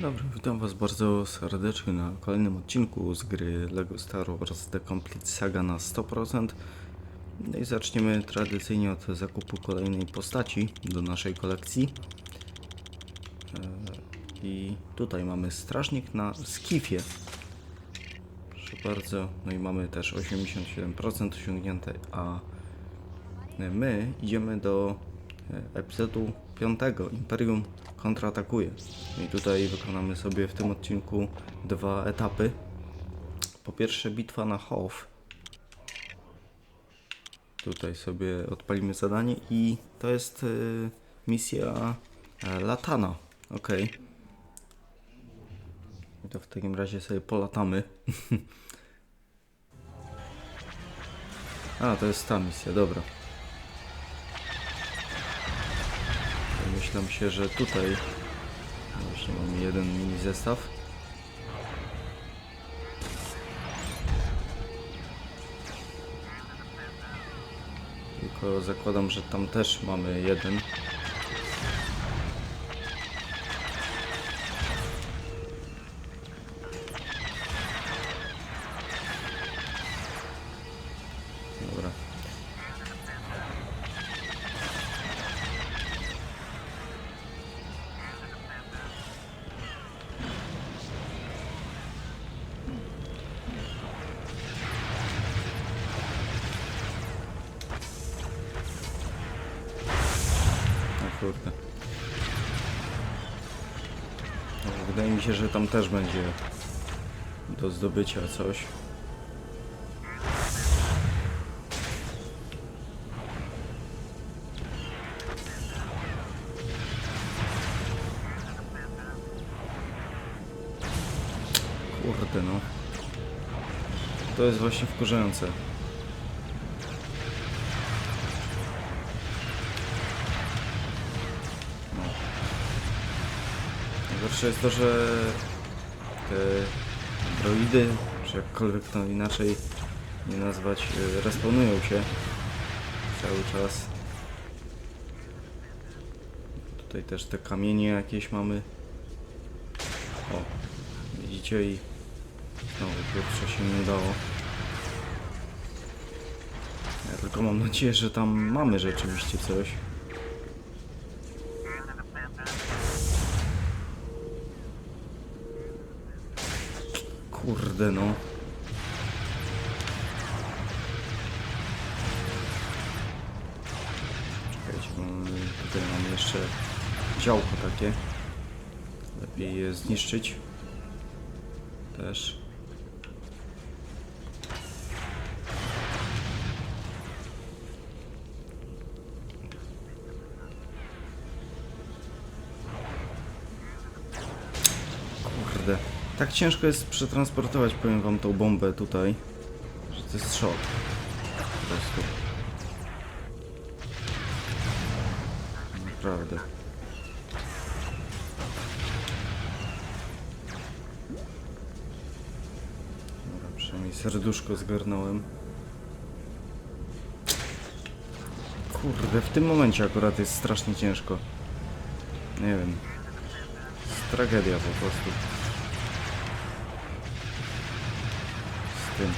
Dobra, witam Was bardzo serdecznie na kolejnym odcinku z gry LEGO Star Wars The Complete Saga na 100%. No i zaczniemy tradycyjnie od zakupu kolejnej postaci do naszej kolekcji. E, I tutaj mamy strażnik na skifie. Proszę bardzo, no i mamy też 87% osiągnięte, a my idziemy do e, epizodu 5 Imperium kontratakuje. I tutaj wykonamy sobie w tym odcinku dwa etapy. Po pierwsze bitwa na Hof. Tutaj sobie odpalimy zadanie i to jest y, misja e, Latana. Ok. I to w takim razie sobie polatamy. A, to jest ta misja, dobra. Myślę się, że tutaj mamy jeden mini zestaw. Tylko zakładam, że tam też mamy jeden. Kurde. Wydaje mi się, że tam też będzie do zdobycia coś. Kurde no. To jest właśnie wkurzające. Najgorsze jest to, że te droidy, czy jakkolwiek to inaczej nie nazwać, y, respawnują się cały czas. Tutaj też te kamienie jakieś mamy. O, widzicie i znowu pierwsze się nie udało. Ja tylko mam nadzieję, że tam mamy rzeczywiście coś. Kurde no. Tutaj mamy jeszcze działko takie. Lepiej je zniszczyć. Też. Kurde. Tak ciężko jest przetransportować, powiem wam, tą bombę tutaj, że to jest szok. Po prostu. Naprawdę. Dobra, przynajmniej serduszko zgarnąłem. Kurde, w tym momencie akurat jest strasznie ciężko. Nie wiem. Tragedia po prostu. Z tym.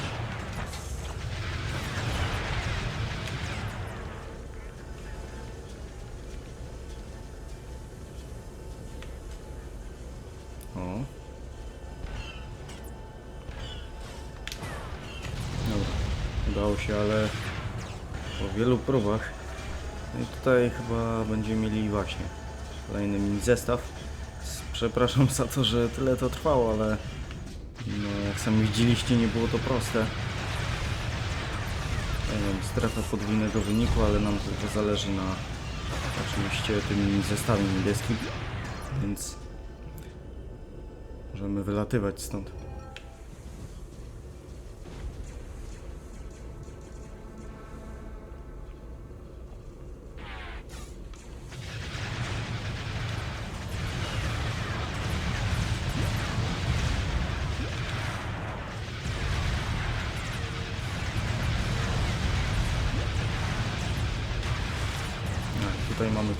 O. Dobra, udało się, ale po wielu próbach. No i tutaj chyba będziemy mieli właśnie kolejny mini zestaw. Przepraszam za to, że tyle to trwało, ale no, jak sami widzieliście, nie było to proste. Wiem, strefa podwójnego wyniku, ale nam tylko zależy na oczywiście tym zestawie niebieskim, więc możemy wylatywać stąd.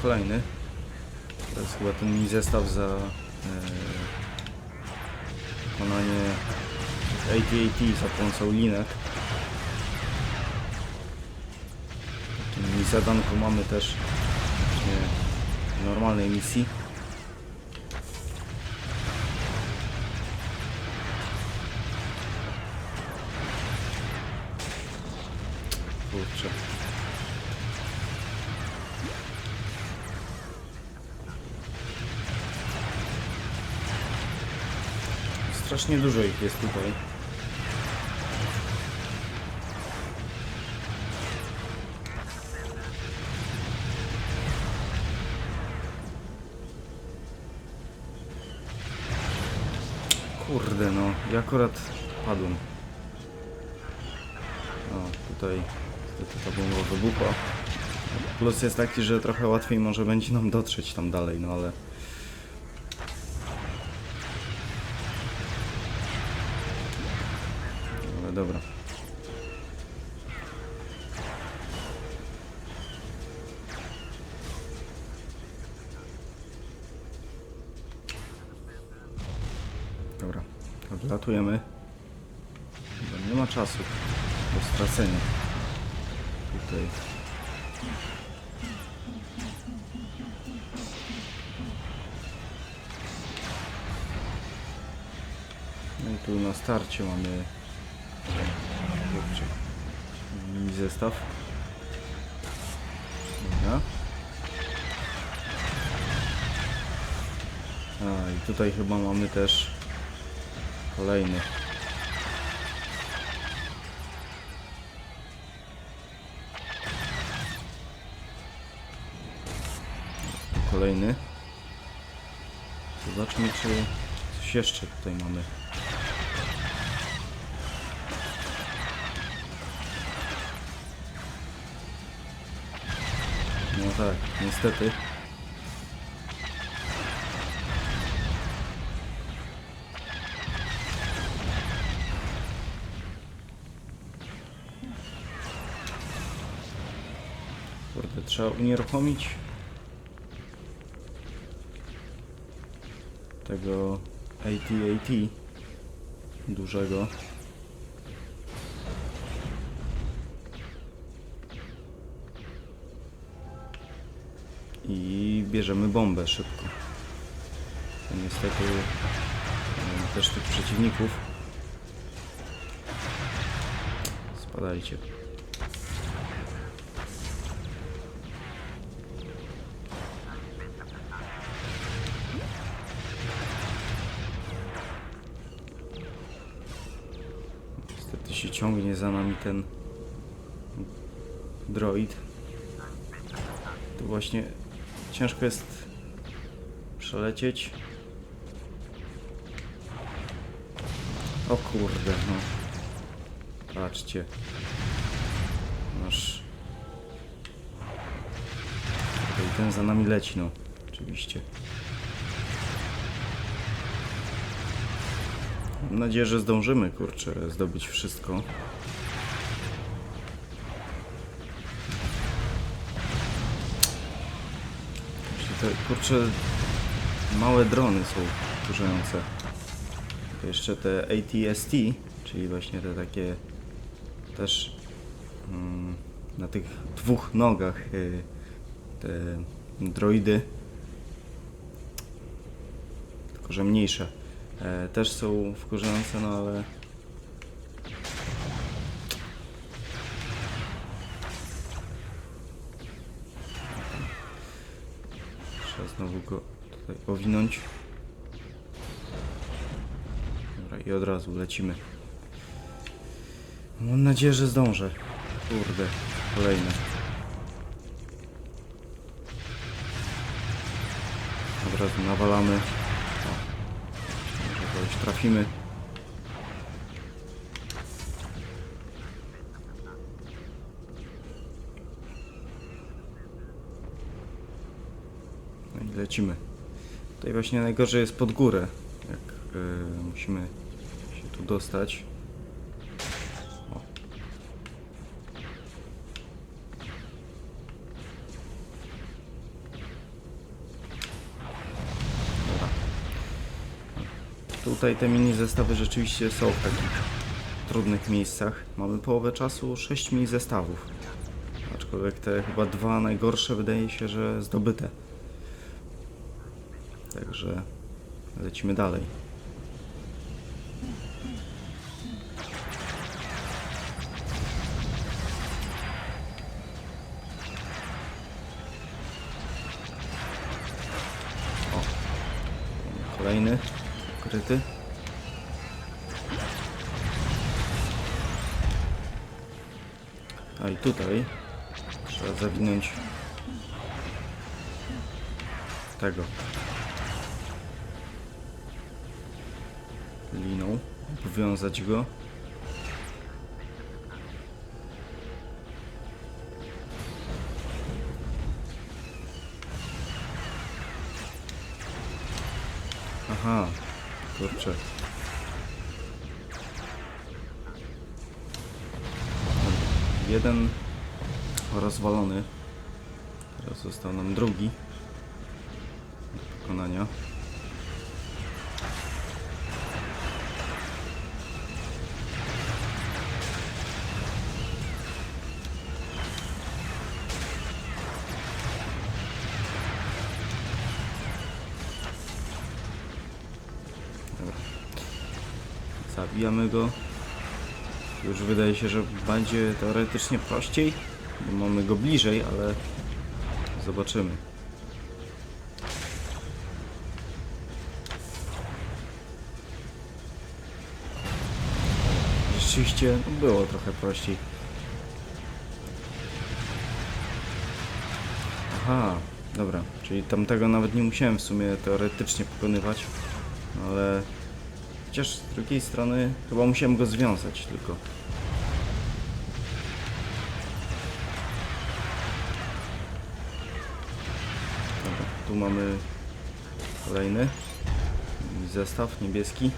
Kolejny. To jest chyba ten mini zestaw za e, wykonanie AT-AT za pomocą linek. W tym zadanku mamy też w normalnej misji. Kurczę. Strasznie dużo ich jest tutaj. Kurde no, ja akurat padłem. O, tutaj niestety ta bomba wybuchła. Plus jest taki, że trochę łatwiej może będzie nam dotrzeć tam dalej, no ale... Ale tutaj chyba mamy też kolejny. Kolejny. Zobaczmy, czy coś jeszcze tutaj mamy. No tak, niestety. Kurde, trzeba unieruchomić tego AT-AT dużego. I bierzemy bombę szybko. To niestety e, też tych przeciwników. Spadajcie. Niestety się ciągnie za nami ten droid. To właśnie ciężko jest przelecieć. O kurde, no. Patrzcie. Nasz... Tutaj ten za nami leci, no. Oczywiście. Mam nadzieję, że zdążymy, kurczę, zdobyć wszystko. Te, kurczę, małe drony są wkurzające. Jeszcze te ATST, czyli właśnie te takie też mm, na tych dwóch nogach y, te droidy, tylko że mniejsze, e, też są wkurzające, no ale Trzeba znowu go tutaj owinąć. Dobra, i od razu lecimy. Mam nadzieję, że zdążę. Kurde, kolejny. Od razu nawalamy. O, może kogoś trafimy. Lecimy. Tutaj właśnie najgorzej jest pod górę, jak e, musimy się tu dostać. O. Dobra. Tutaj te mini zestawy rzeczywiście są w takich trudnych miejscach. Mamy połowę czasu, 6 mini zestawów. Aczkolwiek te chyba dwa najgorsze wydaje się, że zdobyte. Także lecimy dalej. O, kolejny ukryty. A i tutaj trzeba zawinąć tego liną, powiązać go. Aha, kurczę. Jeden rozwalony. Teraz został nam drugi do pokonania. Zabijamy go. Już wydaje się, że będzie teoretycznie prościej, bo mamy go bliżej, ale zobaczymy. Rzeczywiście było trochę prościej. Aha, dobra, czyli tamtego nawet nie musiałem w sumie teoretycznie pokonywać, ale chociaż z drugiej strony chyba musiałem go związać tylko. Dobra, tu mamy kolejny zestaw niebieski.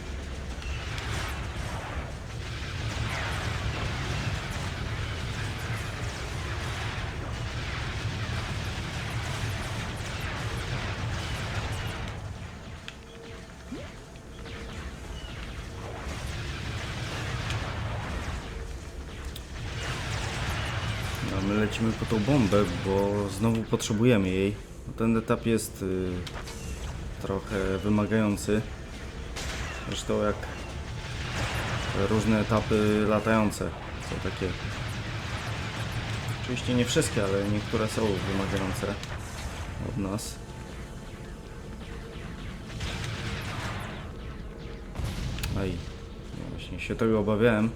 Lecimy po tą bombę, bo znowu potrzebujemy jej. Ten etap jest y, trochę wymagający. Zresztą jak różne etapy latające są takie. Oczywiście nie wszystkie, ale niektóre są wymagające od nas. Aj, właśnie się tego obawiałem.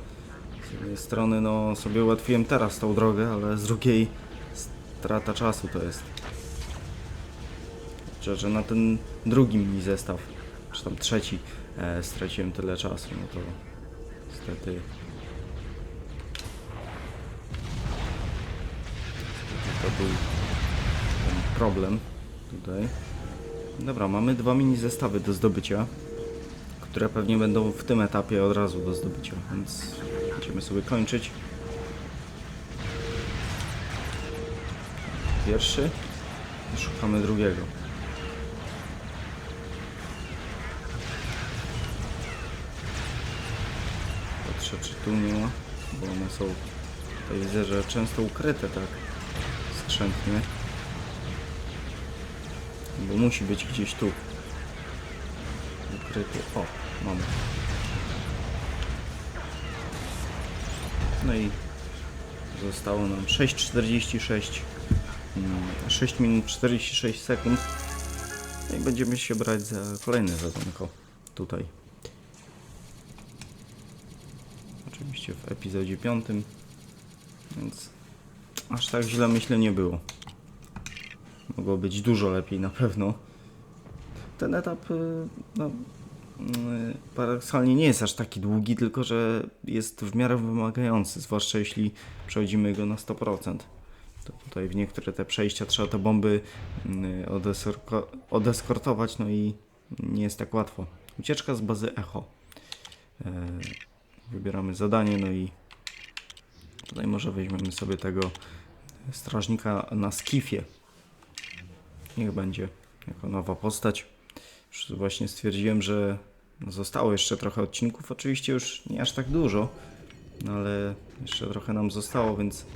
Z jednej strony no sobie ułatwiłem teraz tą drogę, ale z drugiej strata czasu to jest. Że, że na ten drugi mini zestaw, czy tam trzeci, e, straciłem tyle czasu, no to niestety to był ten problem tutaj. Dobra, mamy dwa mini zestawy do zdobycia, które pewnie będą w tym etapie od razu do zdobycia, więc będziemy sobie kończyć. Pierwszy szukamy drugiego. Patrzę czy tu nie ma, bo one są tutaj widzę, że często ukryte tak skrzętnie. Bo musi być gdzieś tu. Ukryty. O, mamy. No i zostało nam 6,46 mm, 6 minut 46 sekund. No i będziemy się brać za kolejne zadanko tutaj. Oczywiście w epizodzie 5. Więc aż tak źle myślę nie było. Mogło być dużo lepiej na pewno. Ten etap y, no, paradoksalnie nie jest aż taki długi, tylko że jest w miarę wymagający, zwłaszcza jeśli przechodzimy go na 100%. To tutaj w niektóre te przejścia trzeba te bomby y, odeskortować, no i nie jest tak łatwo. Ucieczka z bazy Echo. E, Wybieramy zadanie, no i tutaj może weźmiemy sobie tego strażnika na skifie. Niech będzie jako nowa postać. Właśnie stwierdziłem, że Zostało jeszcze trochę odcinków, oczywiście już nie aż tak dużo, no ale jeszcze trochę nam zostało, więc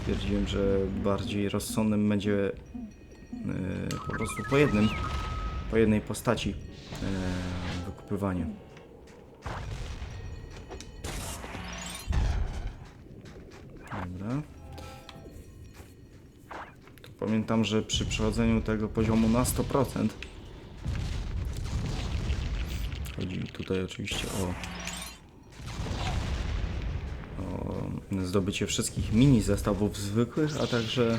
stwierdziłem, że bardziej rozsądnym będzie yy, po prostu po jednym, po jednej postaci yy, wykupywanie. Dobra. Pamiętam, że przy przechodzeniu tego poziomu na 100% tutaj oczywiście o, o zdobycie wszystkich mini zestawów zwykłych, a także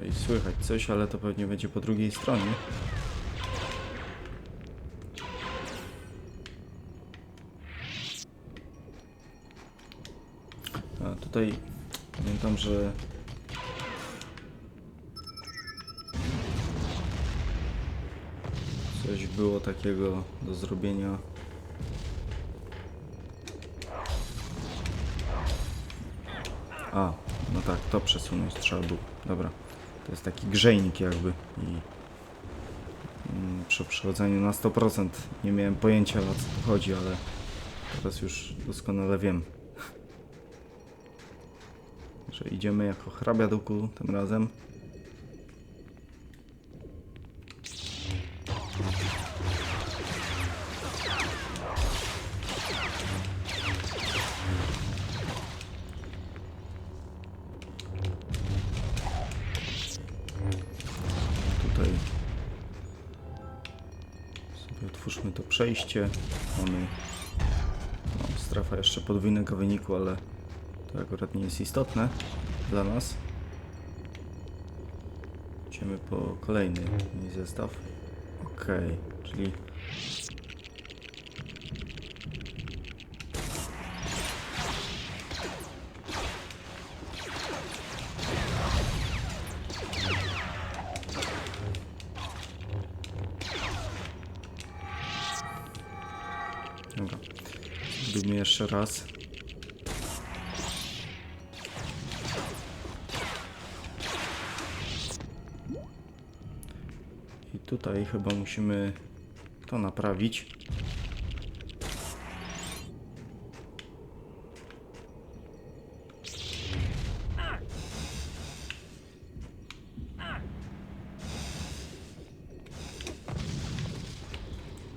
Tutaj słychać coś, ale to pewnie będzie po drugiej stronie. A tutaj pamiętam, że coś było takiego do zrobienia. A, no tak, to przesunąć trzeba było. Dobra, to jest taki grzejnik jakby i mm, przy przechodzeniu na 100% nie miałem pojęcia o co tu chodzi, ale teraz już doskonale wiem. że idziemy jako hrabia duku tym razem. Przejście. Mamy no, strefa jeszcze podwójnego wyniku, ale to akurat nie jest istotne dla nas. Idziemy po kolejny zestaw. Ok, czyli raz. I tutaj chyba musimy to naprawić.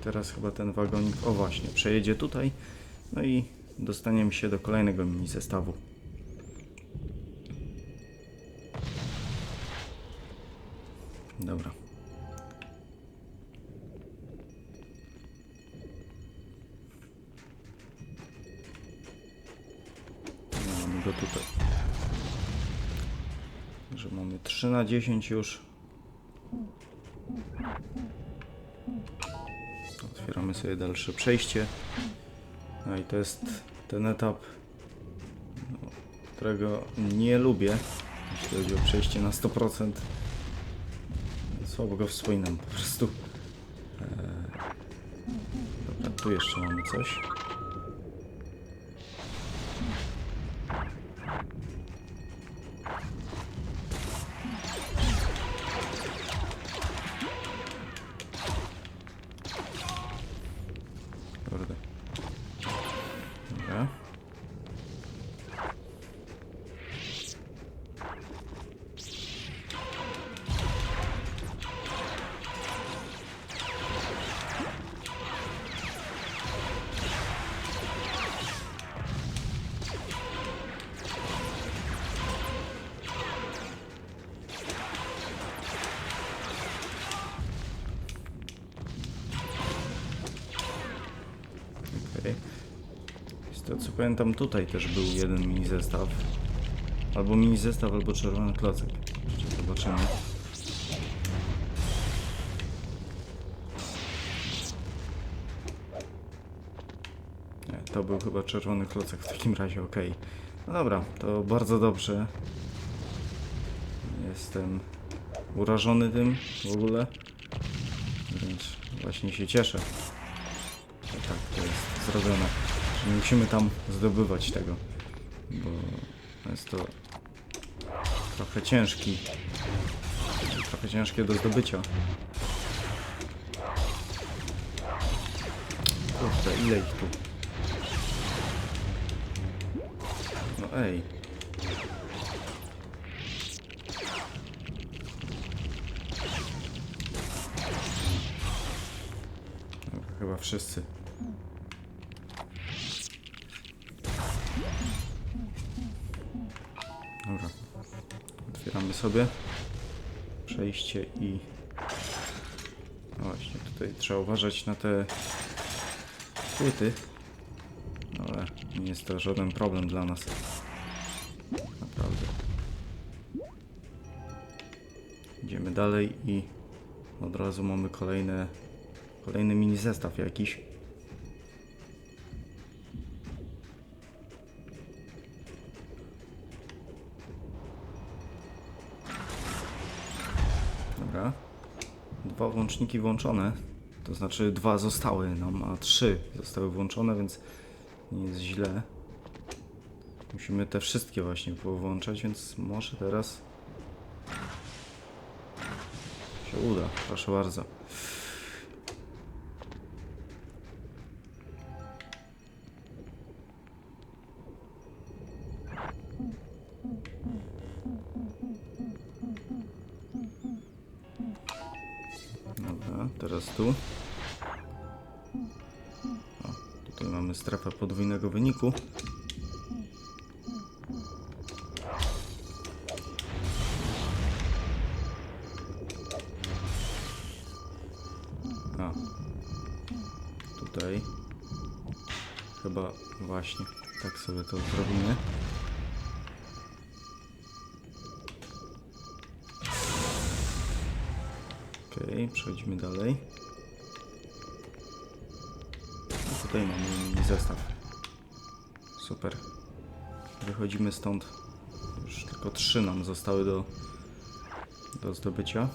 Teraz chyba ten wagonik, o właśnie, przejedzie tutaj. No i dostaniemy się do kolejnego mini zestawu. Dobra. Mamy go tutaj. Że mamy 3 na 10 już. Otwieramy sobie dalsze przejście. No i to jest ten etap, którego nie lubię, jeśli chodzi o przejście na 100%. Słabo go wspominam po prostu. Eee, dobra, tu jeszcze mamy coś. Co pamiętam, tutaj też był jeden mini zestaw. Albo mini zestaw, albo czerwony klocek. Zobaczymy. To był chyba czerwony klocek w takim razie, okej. No dobra, to bardzo dobrze. Jestem urażony tym w ogóle. Wręcz właśnie się cieszę. tak, to jest zrobione. Nie musimy tam zdobywać tego. Bo jest to trochę ciężki. Trochę ciężkie do zdobycia. Kurde, ile ich tu? No ej. Chyba wszyscy. Sobie przejście i no właśnie tutaj trzeba uważać na te płyty. Ale nie jest to żaden problem dla nas. Naprawdę. Idziemy dalej i od razu mamy kolejne, kolejny mini zestaw jakiś. Włączniki włączone. To znaczy dwa zostały nam, a trzy zostały włączone, więc nie jest źle. Musimy te wszystkie właśnie powłączać, więc może teraz się uda. Proszę bardzo. Podwójnego wyniku. A. Tutaj. Chyba właśnie tak sobie to zrobimy. Okej, przechodzimy dalej. I tutaj mamy mini zestaw. Super. Wychodzimy stąd. Już tylko trzy nam zostały do, do zdobycia.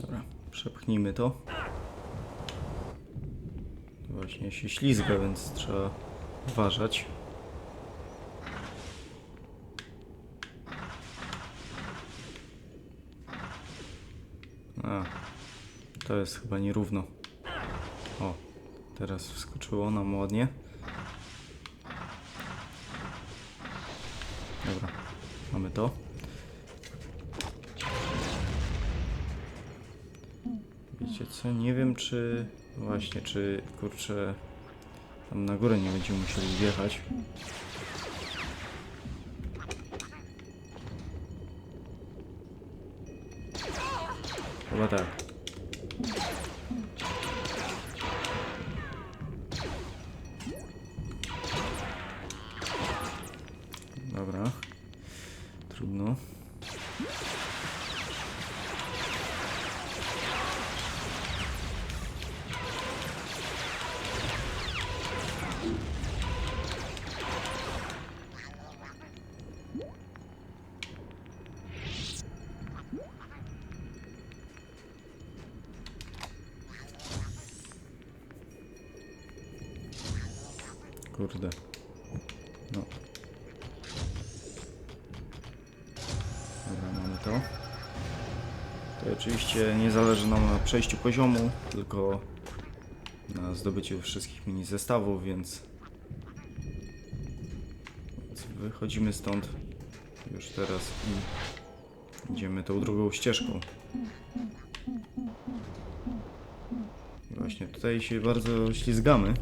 Dobra, przepchnijmy to. Właśnie się ślizga, więc trzeba uważać. A, to jest chyba nierówno. O, teraz wskoczyło nam ładnie. Dobra, mamy to. Wiecie co, nie wiem czy... Właśnie, czy kurczę... Tam na górę nie będziemy musieli wjechać. Chyba tak. Kurde. No. Dobra, mamy to. To oczywiście nie zależy nam na przejściu poziomu, tylko na zdobyciu wszystkich mini zestawów, więc, więc wychodzimy stąd już teraz i idziemy tą drugą ścieżką. Właśnie tutaj się bardzo ślizgamy.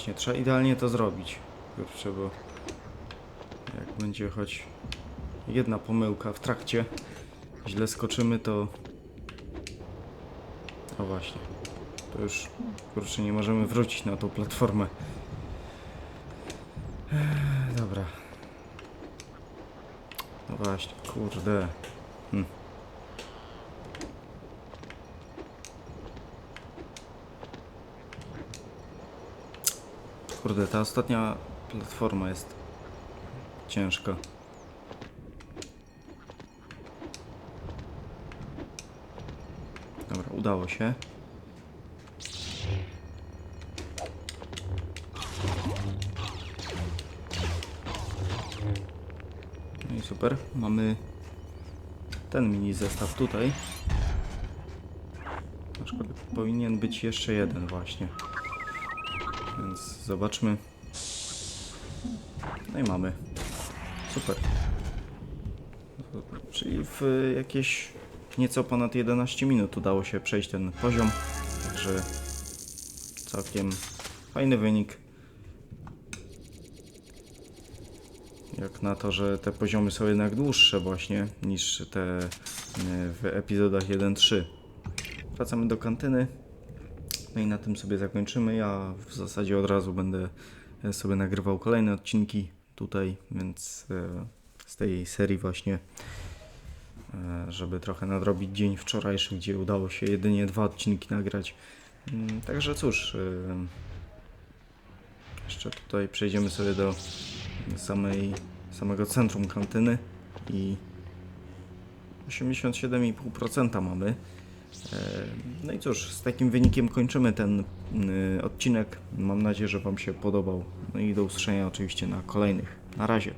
Właśnie, trzeba idealnie to zrobić. Kurczę, bo jak będzie choć jedna pomyłka w trakcie, źle skoczymy, to... O właśnie. To już, kurczę, nie możemy wrócić na tą platformę. Dobra. No właśnie, kurde. Hm. Kurde, ta ostatnia platforma jest ciężka. Dobra, udało się. No i super. Mamy ten mini zestaw tutaj. Aczkolwiek powinien być jeszcze jeden właśnie. Zobaczmy. No i mamy. Super. Czyli w jakieś nieco ponad 11 minut udało się przejść ten poziom. Także całkiem fajny wynik. Jak na to, że te poziomy są jednak dłuższe właśnie niż te e, w epizodach 1-3. Wracamy do kantyny. No i na tym sobie zakończymy. Ja w zasadzie od razu będę e, sobie nagrywał kolejne odcinki tutaj, więc e, z tej serii właśnie, e, żeby trochę nadrobić dzień wczorajszy, gdzie udało się jedynie dwa odcinki nagrać. Mm, Także cóż, jeszcze tutaj przejdziemy sobie do samej, samego centrum kantyny i 87,5% mamy. E, No i cóż, z takim wynikiem kończymy ten y, odcinek. Mam nadzieję, że Wam się podobał. No i do usłyszenia oczywiście na kolejnych. Na razie.